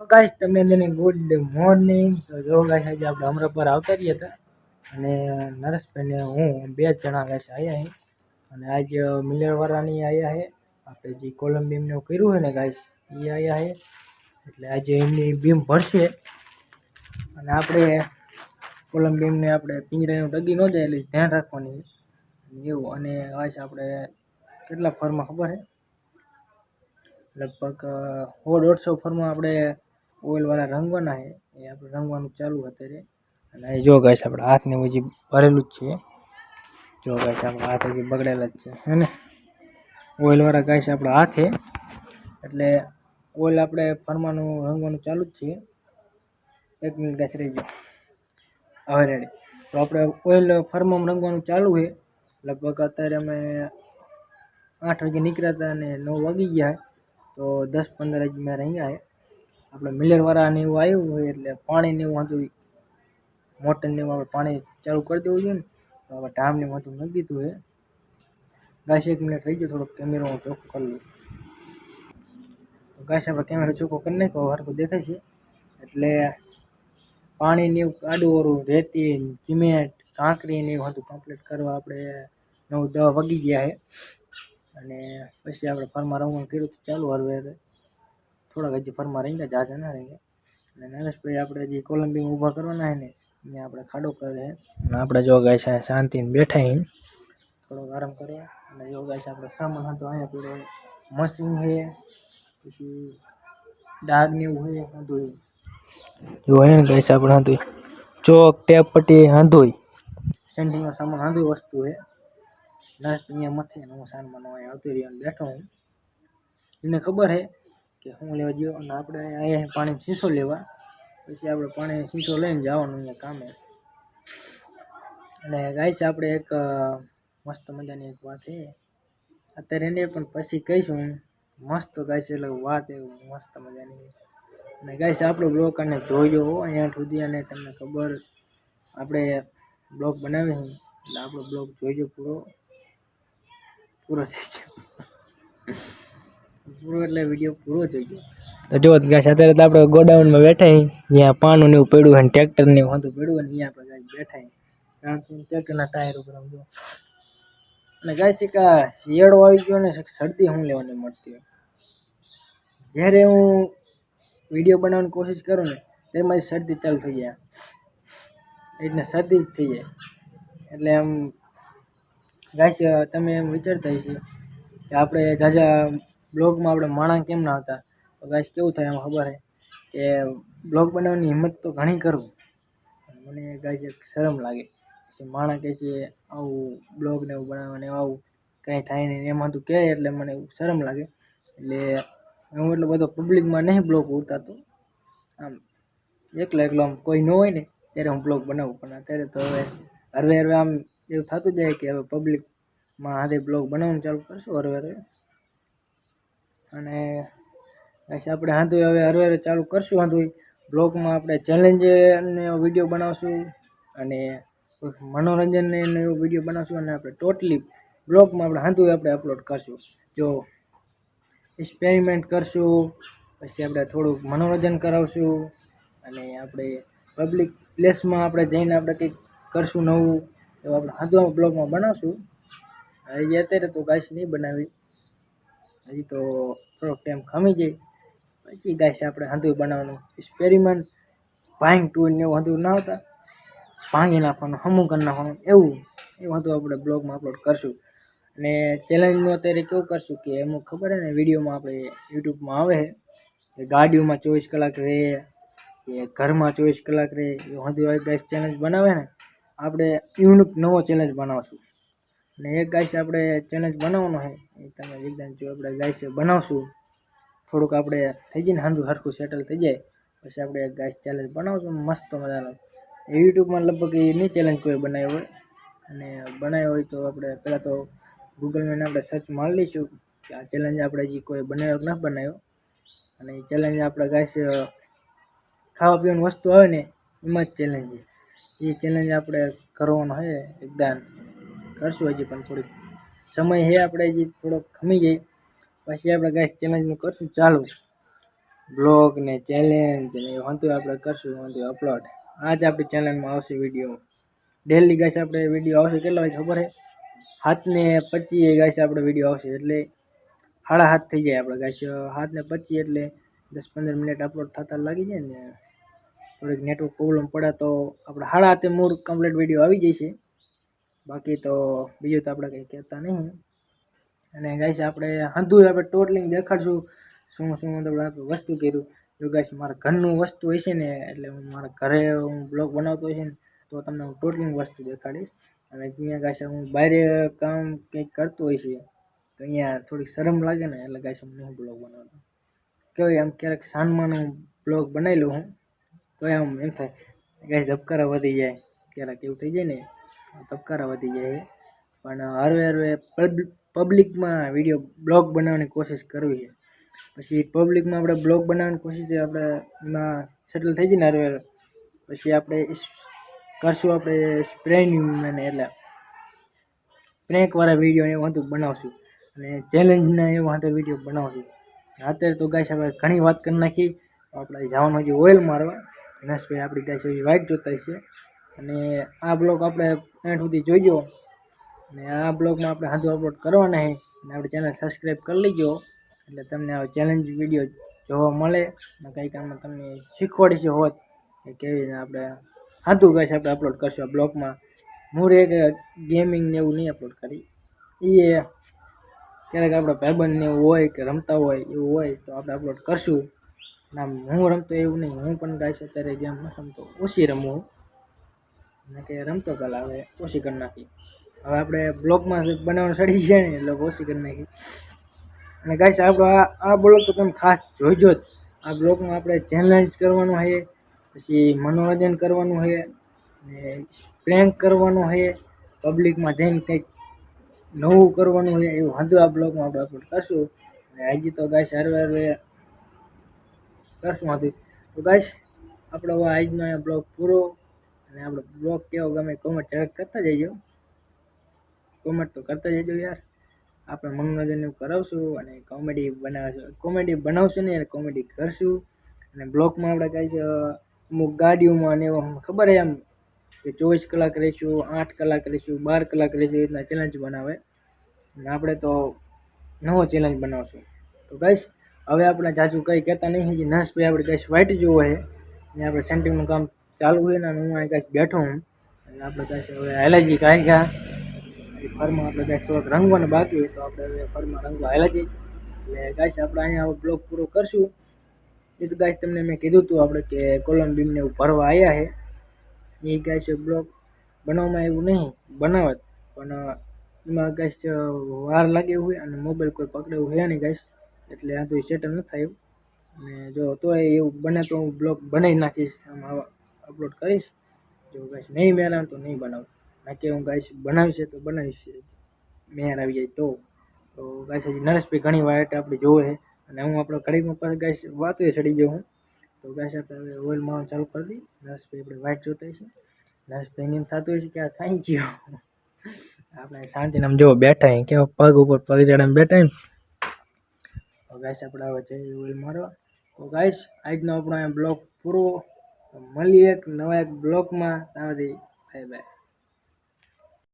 Guys તમને લઈને good morning તો જો ગાઈસ આજે આપણે અમરા પર આવતા રહ્યા હતા. અને નરેશભાઈને હું બે જ જણા ગાઈસ આવ્યા હે. અને આજે મિલરવાળાની આવ્યા છે આપણે જે કોલમ બીમને કર્યું હોય ને ગાઈસ એ આવ્યા છે એટલે આજે એમની બીમ ભરશે. અને આપણે કોલમ બીમને આપણે પિંજરાનું ડગી ન જાય એટલે ધ્યાન રાખવાની એવું, અને ગાઈસ આપણે કેટલા ફરમાં ખબર છે લગભગ સો દોઢસો ફરમાં આપણે ઓઇલવાળા રંગવાના છે. એ આપણે રંગવાનું ચાલુ અત્યારે. અને અહીં જો ગાઈસ આપણે હાથને હજી ભરેલું જ છે. જો ગાઈસ આપણા હાથ હજી બગડેલા જ છે. હે ને? ઓઇલવાળા છે આપણા હાથે. એટલે ઓઇલ આપણે ફરવાનું રંગવાનું ચાલુ જ છે. એક મિનિટ ગાઈસ રહી ગયો હવે રેડી તો આપણે ઓઇલ ફર્મમાં રંગવાનું ચાલુ છે. લગભગ અત્યારે અમે આઠ વાગે નીકળ્યા હતા અને નવ વાગી ગયા. તો દસ પંદર હજી મેં રંગ્યા છે. આપણે મિલરવાળાને એવું આવ્યું હોય એટલે પાણીને એવું હતું મોટરને એવું આપણે પાણી ચાલુ કરી દેવું જોઈએ ને. તો આપણે ટાઈમને વાંધું નથી દીધું છે ગાઈસ, એક મિનિટ થઈ ગયો, થોડોક કેમેરો હું ચોખ્ખો કરી લઉં. તો ગાઈસ, આપણે કેમેરો ચોખ્ખો કરી નાખ્યો હરખું દેખાય છે. એટલે પાણીને એવું આડું રેતી સિમેન્ટ, કાંકરી ને એવું હતું કમ્પ્લીટ કરવા આપણે નવ દવા વગી ગયા છે અને પછી આપણે ફરમાં રમવાનું કર્યું ચાલુ હરવે થોડાક હજી ફરમાં રહી ગયા, ઝાઝા ના રહી ગયા. અને નરેશભાઈ આપણે જે કોલંબીમાં ઊભા કરવાના છે ને, ત્યાં આપણે ખાડો કરે છે અને આપણે જો ગાય છે શાંતિને બેઠા અહીં થોડોક આરામ કરવા અને જો ગાય છે આપણે સામાન હતો અહીંયા પેલો મશીન છે પછી ડાઘ ને એવું હોય બધું જો હે ને ગાય છે આપણે હતું ચોક ટેપ પટ્ટી હાંધોઈ સેન્ટિંગનો સામાન હાંધોઈ વસ્તુ છે નરેશ અહીંયા મથે ને હું સામાન અહીંયા આવતી રહ્યો અને બેઠો હું. એને ખબર છે કે હું લેવા ગયો અને આપણે અહીંયા પાણી શીશો લેવા. પછી આપણે પાણી શીશો લઈને જવાનું અહીંયા કામે. અને ગાઈશ આપણે એક મસ્ત મજાની એક વાત છે. અત્યારે એને પણ પછી કહીશું મસ્ત ગાઈશ એટલે વાત એવું મસ્ત મજાની. અને ગાઈશ આપણો બ્લોગ અને જોયો અહીંયા સુધી અને તમને ખબર. આપણે બ્લોગ બનાવી એટલે આપણો બ્લોગ જોઈજો પૂરો. પૂરો થઈ ગયો. પૂરો એટલે વીડિયો પૂરો ગયો. તો જો ગાઈસ, અત્યારે તો આપણે ગોડાઉનમાં બેઠા જ્યાં પાનું ને એવું પડ્યું હોય ટ્રેક્ટર ને એવું પડ્યું હોય ત્યાં આપણે બેઠા કારણ કે ટ્રેક્ટરના ટાયર ઉપર આમ જો. અને ગાઈસ, એક શિયાળો આવી ગયો ને શરદી હું લેવાની મળતી હોય. જ્યારે હું વીડિયો બનાવવાની કોશિશ કરું ને, તેમાં શરદી ચાલુ થઈ જાય. એ રીતના શરદી જ થઈ જાય. એટલે આમ, ગાઈસ, તમે એમ વિચારતા હશે કે આપણે ઝાઝા બ્લોગમાં આપણે માણા કેમ ના હતા? તો ગાઈસ કેવું થાય એમાં ખબર છે કે બ્લોગ બનાવવાની હિંમત તો ઘણી કરું. મને ગાઈસ એક શરમ લાગે. પછી માણા કહે છે, આવું બ્લોગ ને એવું બનાવવાને આવું કંઈ થાય નહીં. એમાં તો કહે એટલે મને શરમ લાગે. એટલે હું એટલો બધો પબ્લિકમાં નહીં બ્લોગ ઉતારતો. આમ એકલો એકલો આમ કોઈ ન હોય ને, ત્યારે હું બ્લોગ બનાવું. પણ અત્યારે તો હવે હરવે હરવે આમ એવું થતું જાય કે હવે પબ્લિકમાં હાથે બ્લોગ બનાવવાનું ચાલુ કરશું હરવે હરવે. અને ગાઈસ આપણે હાથું હવે હરે હરે ચાલુ કરશું હાથું બ્લોગમાં આપણે ચેલેન્જ ને વીડિયો બનાવશું અને મનોરંજનને એવો વીડિયો બનાવશું અને આપણે ટોટલી બ્લોગમાં આપણે હાથું આપણે અપલોડ કરશું. જો એક્સપેરિમેન્ટ કરશું, પછી આપણે થોડુંક મનોરંજન કરાવશું અને આપણે પબ્લિક પ્લેસમાં આપણે જઈને આપણે કંઈક કરશું નવું, એવું આપણે હાથો બ્લોગમાં બનાવશું. હવે અત્યારે તો કાંઈ નહીં બનાવી. હજી તો થોડોક ટાઈમ ખમી જાય. પછી ગાઈસ આપણે હંધું બનાવવાનું. એક્સપેરિમેન્ટ ભાંગ ટુ ને એવું હંધું ના આવતા. ભાંગી નાખવાનું, હમું કરી નાખવાનું, એવું. એવું હતું આપણે બ્લોગમાં અપલોડ કરશું. અને ચેલેન્જનું અત્યારે કેવું કરશું કે એમાં ખબર હે ને, વિડીયોમાં આપણે યુટ્યુબમાં આવે કે ગાડીઓમાં ચોવીસ કલાક રહે કે ઘરમાં ચોવીસ કલાક રહે. એવું હતું એક ચેલેન્જ બનાવે ને. આપણે યુનિક નવો ચેલેન્જ બનાવશું. અને એક ગાઈસ આપણે ચેલેન્જ બનાવવાનો છે. એ તમે એકદમ જો આપણે ગાઈસ બનાવશું. થોડુંક આપણે થઈ જઈને હાંધું સરખું સેટલ થઈ જાય. પછી આપણે ગાઈસ ચેલેન્જ બનાવશું મસ્ત મજાનો. એ યુટ્યુબમાં લગભગ એ નહીં ચેલેન્જ કોઈ બનાવ્યો હોય. અને બનાવ્યો હોય તો આપણે પહેલાં તો ગૂગલમાં આપણે સર્ચ મારી લઈશું કે આ ચેલેન્જ આપણે હજી કોઈ બનાવ્યો કે ન બનાવ્યો. અને એ ચેલેન્જ આપણે ગાઈસ ખાવા પીવાની વસ્તુ આવે ને એમાં જ ચેલેન્જ એ ચેલેન્જ આપણે કરવાનો છે એકદમ કરશું હજી પણ થોડીક. સમય છે આપણે હજી થોડોક ખમી જાય પછી આપણે ગાઈસ ચેલેન્જનું કરશું ચાલુ. બ્લોગ ને ચેલેન્જ ને એ હતું આપણે કરશું, હતું અપલોડ આજ આપણી ચેનલમાં આવશે વીડિયો ડેલી ગાઈસ આપણે વીડિયો આવશે કેટલા વાગે ખબર છે? હાથને પચીએ ગાઈસ આપણે વીડિયો આવશે એટલે સાડા હાથ થઈ જાય આપણે ગાઈસ હાથને પચીએ એટલે દસ પંદર મિનિટ અપલોડ થતા લાગી જાય ને. થોડીક નેટવર્ક પ્રોબ્લેમ પડે તો આપણે સાડા હાથે મૂળ કમ્પ્લીટ વીડિયો આવી જશે. બાકી તો બીજું તો આપણે કંઈ કહેતા નહીં. અને ગાઈશ આપણે હંધું આપણે ટોટલિંગ દેખાડશું. શું શું મતલબ આપણે વસ્તુ કર્યું. જો ગાઈશ મારા ઘરનું વસ્તુ હશે ને, એટલે હું મારા ઘરે હું બ્લોગ બનાવતો હશે ને, તો તમને હું ટોટલિંગ વસ્તુ દેખાડીશ. અને જ્યાં ગાઈશ હું બહાર કામ કંઈક કરતો હોય છે, તો અહીંયા થોડીક શરમ લાગે ને, એટલે ગાઈશ હું નહીં બ્લોગ બનાવતો. કહેવાય આમ ક્યારેક સાંજમાંનું બ્લોગ બનાવી લઉં હું, તો આમ એમ થાય. ગાઈશ ધબકારા વધી જાય, ક્યારેક એવું થઈ જાય ને ધબકારા વધી જાય પણ હરવે હરવે પબ્લિકમાં વીડિયો બ્લોગ બનાવવાની કોશિશ કરવી છે. પછી પબ્લિકમાં આપણે બ્લોગ બનાવવાની કોશિશ આપણે એમાં સેટલ થઈ જાય ને હરવે હરવે. પછી આપણે કરશું આપણે સ્પ્રેની મને એટલે પ્રેન્કવાળા વીડિયો એવું હતું બનાવશું. અને ચેલેન્જના એવું હતા વીડિયો બનાવશું. અત્યારે તો ગાય આપણે ઘણી વાત કરી નાખી. આપણે જવાનું હજી ઓઇલ મારવા. નસભાઈ આપણી ગાય એવી વાઇટ જોતા છે. અને આ બ્લોગ આપણે એન્ડ સુધી જોઈજો. અને આ બ્લોગમાં આપણે હાજુ અપલોડ કરવાના છે અને આપણી ચેનલ સબસ્ક્રાઈબ કરી લેજો. એટલે તમને આ ચેલેન્જ વીડિયો જોવા મળે. અને કંઈક આમાં તમને શીખવાડીશું હોત કે કેવી રીતે આપણે હાથું કહીશ આપણે અપલોડ કરશું આ બ્લોગમાં. હું રે ગેમિંગ ને એવું નહીં અપલોડ કરી. એ ક્યારેક આપણે ભાઈબંધને એવું હોય કે રમતા હોય એવું હોય તો આપણે અપલોડ કરશું. આમ હું રમતો એવું નહીં. હું પણ ગાઈશ અત્યારે ગેમ રમતો. ઓછી રમું. હું ને કે રમતો પહેલાં હવે ઓછી કરી નાખી. હવે આપણે બ્લોગમાં બનાવવાનું સડી જાય ને એટલે ઓછી કરી નાખી. અને ગાઈસ, આપણો આ આ બ્લોગ તો તમે ખાસ જોઈજો જ. આ બ્લોગમાં આપણે ચેલેન્જ કરવાનું છે, પછી મનોરંજન કરવાનું છે, ને પ્રેન્ક કરવાનું છે પબ્લિકમાં જઈને કંઈક નવું કરવાનું છે, એવું વાંધો આ બ્લોગમાં આપણે અપલોડ કરશું. અને હજી તો ગાઈસ હરવે હરવે કરશું હતું તો ગાઈસ, આપણો આજનો બ્લોગ પૂરો અને આપણો બ્લોગ કેવો ગમે કોમેન્ટ જરાક કરતા જજો. કોમેન્ટ તો કરતા જજો યાર. આપણે મનોરંજન કરાવશું અને કોમેડી બનાવશું. કોમેડી બનાવશું ને કોમેડી કરશું. અને બ્લોગમાં આપણે કાંઈ છે, અમુક ગાડીઓમાં અને એવું ખબર એમ કે ચોવીસ કલાક રહીશું, આઠ કલાક રહીશું, બાર કલાક રહીશું, એ રીતના ચેલેન્જ બનાવે. અને આપણે તો નવો ચેલેન્જ બનાવશું. તો કહીશ હવે આપણે જાજુ કંઈ કહેતા નહીં નર્સભાઈ આપણે કહીશ વાઇટ જોવો છે ને આપણે સેન્ટિંગનું કામ ચાલુ હોય ને હું અહીં કાંઈક બેઠો હું. એટલે આપણે ગાઈશ હવે એલર્જી કાંઈ ગયા ફરમાં આપણે કાંઈક થોડોક રંગવાનું બાકી હોય તો આપણે હવે ફરમાં રંગવા એલર્જી એટલે ગાઈસ, આપણે અહીંયા બ્લોગ પૂરો કરશું. એ તો ગાઈસ, તમને મેં કીધું હતું આપણે કે કોલમ બીમને એવું ભરવા આવ્યા છે. એ ગાઈસ બ્લોગ બનાવવામાં એવું નહીં બનાવે પણ એમાં ગાઈસ વાર લાગે હોય અને મોબાઈલ કોઈ પકડેવું હોય નહીં ગાઈસ. એટલે આ તો સેટલ નથી થયું. અને જો તોય એવું બને તો હું બ્લોગ બનાવી નાખીશ આમાં અપલોડ કરીશ. જો ગાઈસ નહીં મેળ આવે તો નહીં બનાવું. બાકી હું ગાઈસ બનાવીશ તો બનાવીશ. મેળ આવી જાય તો. તો ગાઈસ હજી નરેશભાઈ ઘણી વાઇટ આપણે જોવે છે. અને હું આપણો ઘડીકમાં પાસે ગાઈસ વાતો ચડી ગયો હું. તો ગાઈસ આપણે ઓઇલ મારવાનું ચાલુ કરી દઈએ. નરેશભાઈ આપણે વાઇટ જોતા છે. નરેશભાઈને એમ થતું હોય છે કે આ ખાઈ ગયો. આપણે શાંતિને આમ જો બેઠા કેવા પગ ઉપર પગ ચડાવીને બેઠા ગાઈસ આપણે હવે જઈએ ઓઇલ મારવા. તો ગાઈસ આજનો આપણો બ્લોગ પૂરો મળીએ એક નવા એક બ્લોકમાં. ત્યાં સુધી બાય બાય.